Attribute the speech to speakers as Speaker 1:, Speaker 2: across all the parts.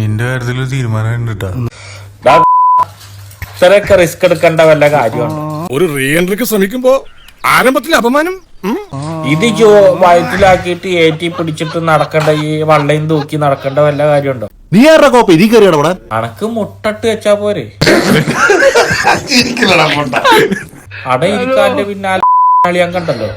Speaker 1: നിന്റെ കാര്യത്തിൽ തീരുമാനം
Speaker 2: ഇത്രയൊക്കെ റിസ്ക് എടുക്കേണ്ട വല്ല കാര്യമാണ്.
Speaker 3: ഒരു റീ എൻട്രിക്ക് ശ്രമിക്കുമ്പോ ആരംഭത്തിലെ അപമാനം.
Speaker 2: ഇത് ജോ വയറ്റിലാക്കിയിട്ട് ഏറ്റി പിടിച്ചിട്ട് നടക്കേണ്ട ഈ വള്ളയും തൂക്കി നടക്കേണ്ട വല്ല കാര്യമുണ്ടോ?
Speaker 4: നീ ആരുടെ കോപ്പ? ഇരി കയറി ഇടപെടാൻ
Speaker 2: അണക്ക് മുട്ടട്ട് വെച്ചാ പോരെ. അടയിരിക്കാന്റെ പിന്നാലെ ഞാൻ കണ്ടല്ലോ.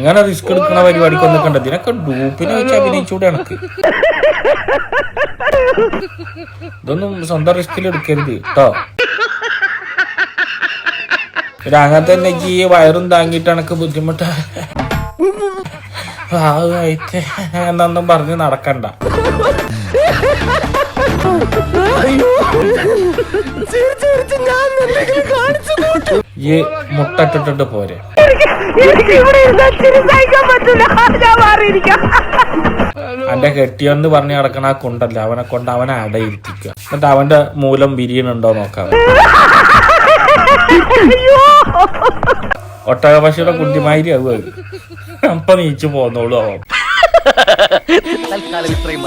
Speaker 2: ഇങ്ങനെ റിസ്ക് എടുക്കുന്ന പരിപാടിക്ക് ഒന്നും കണ്ടത് ഇതിനൊക്കെ ഡൂപ്പിനെ വെച്ച് അഭിനയിച്ചൂടെ എനക്ക് ഇതൊന്നും സ്വന്തം റിസ്കിൽ എടുക്കരുത് കേട്ടോ പിന്നെ അങ്ങനെ തന്നെ ഈ വയറും താങ്ങിയിട്ട് എനക്ക് ബുദ്ധിമുട്ട്. എന്നൊന്നും പറഞ്ഞ് നടക്കണ്ട. ഈ മുട്ടട്ടിട്ടിട്ട് പോരെ. അവന്റെ കെട്ടിയെന്ന് പറഞ്ഞ് കിടക്കണ ആ കുണ്ടല്ല? അവനെ കൊണ്ട് അവനെ അടയിരുത്തിക്കുക എന്നിട്ട് അവന്റെ മൂലം വിരിയണുണ്ടോ നോക്കാം. ഒട്ടക പക്ഷിയുടെ കുണ്ടിമാതിരി ആവുക അപ്പൊ നീച്ചു പോന്നോളൂ അവൻ.
Speaker 5: തൽക്കാലം ഇത്രയും